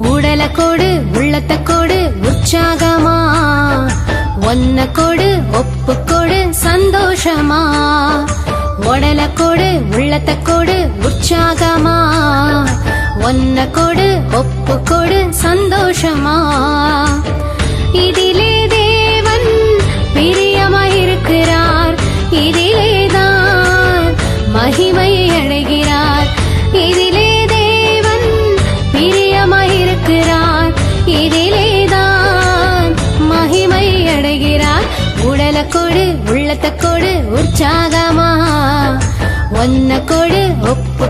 உடல கொடு உள்ளத்த கொடு உற்சாகமா? ஒன்ன கொடு ஒப்பு கொடு சந்தோஷமா? உடல கொடு உள்ளத்த கொடு உற்சாகமா? ஒன்ன கொடு ஒப்பு கொடு சந்தோஷமா? உடல கொடு உள்ளத்தை கொடு உற்சாகமா. ஒன்ன கொடு ஒப்பு